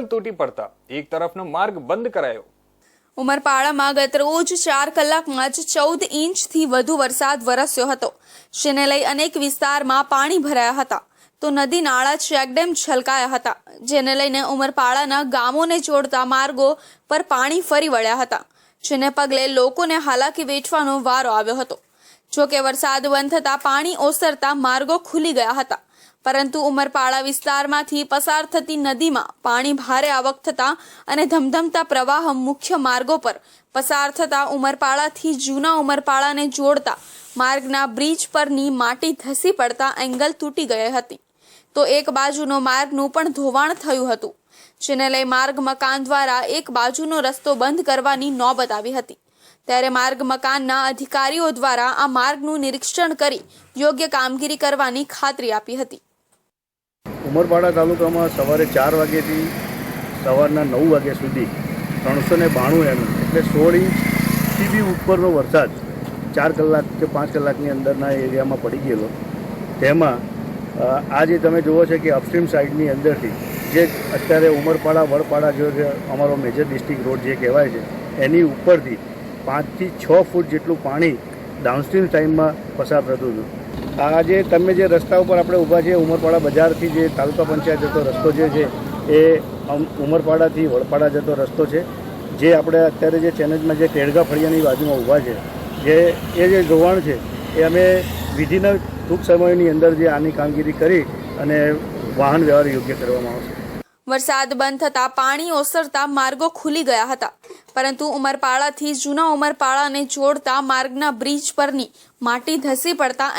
Angle તૂટી પડતા. એક તરફનો માર્ગ બંધ કરાયો. ઉમરપાડામાં ગત રોજ ચાર કલાકમાં જ ચૌદ ઇંચથી વધુ વરસાદ વરસ્યો હતો. જેને લઈ અનેક વિસ્તારમાં પાણી ભરાયા હતા. તો નદી નાળા ચેકડેમ છલકાયા હતા, જેને લઈને ઉમરપાડાના ગામોને જોડતા માર્ગો પર પાણી ફરી વળ્યા હતા, જેને પગલે લોકોને હાલાકી વેઠવાનો વારો આવ્યો હતો. જોકે વરસાદ બંધ થતાં પાણી ઓસરતા માર્ગો ખુલી ગયા હતા. પરંતુ ઉમરપાડા વિસ્તારમાંથી પસાર થતી નદીમાં પાણી ભારે આવક થતા અને ધમધમતા પ્રવાહ મુખ્ય માર્ગો પર પસાર થતા ઉમરપાડાથી જૂના ઉમરપાડાને જોડતા માર્ગના બ્રિજ પરની માટી ધસી પડતા એંગલ તૂટી ગઈ હતી. તો એક બાજુનો માર્ગનું પણ ધોવાણ થયું હતું, જેને લઈ માર્ગ મકાન દ્વારા એક બાજુનો રસ્તો બંધ કરવાની નોબત આવી હતી. ત્યારે માર્ગ મકાનના અધિકારીઓ દ્વારા આ માર્ગનું નિરીક્ષણ કરી યોગ્ય કામગીરી કરવાની ખાતરી આપી હતી. ઉમરપાડા તાલુકામાં સવારે ચાર વાગ્યાથી સવારના નવ વાગ્યા સુધી ત્રણસો ને બાણું એમ એટલે સોળ ઇંચથી ઉપરનો વરસાદ ચાર કલાક કે પાંચ કલાકની અંદરના એરિયામાં પડી ગયેલો. તેમાં આજે તમે જુઓ છો કે અપસ્ટ્રીમ સાઈડની અંદરથી જે અત્યારે ઉમરપાડા, વડપાડા જો અમારો મેજર ડિસ્ટ્રિક્ટ રોડ જે કહેવાય છે, એની ઉપરથી પાંચથી છ ફૂટ જેટલું પાણી ડાઉનસ્ટ્રીમ ટાઈમમાં પસાર થતું હતું. આ જે તમે જે રસ્તા ઉપર આપણે ઊભા છીએ, ઉમરપાડા બજારથી જે તાલુકા પંચાયત જતો રસ્તો જે છે, એ ઉમરપાડાથી વડપાડા જતો રસ્તો છે. જે આપણે અત્યારે જે ચેનલમાં જે ટેડગા ફળિયાની બાજુમાં ઊભા છે, જે, એ જે ધોવાણ છે, એ અમે વિધિના ટૂંક સમયની અંદર જે આની કામગીરી કરી અને વાહન વ્યવહાર યોગ્ય કરવામાં આવશે. વરસાદ બંધ થતાં પાણી ઓસરતા માર્ગો ખુલી ગયા હતા. પરંતુ ઉમરપાડાથી જૂના ઉમરપાડાને જોડતા માર્ગના બ્રિજ પરની માટી ધસી પડતા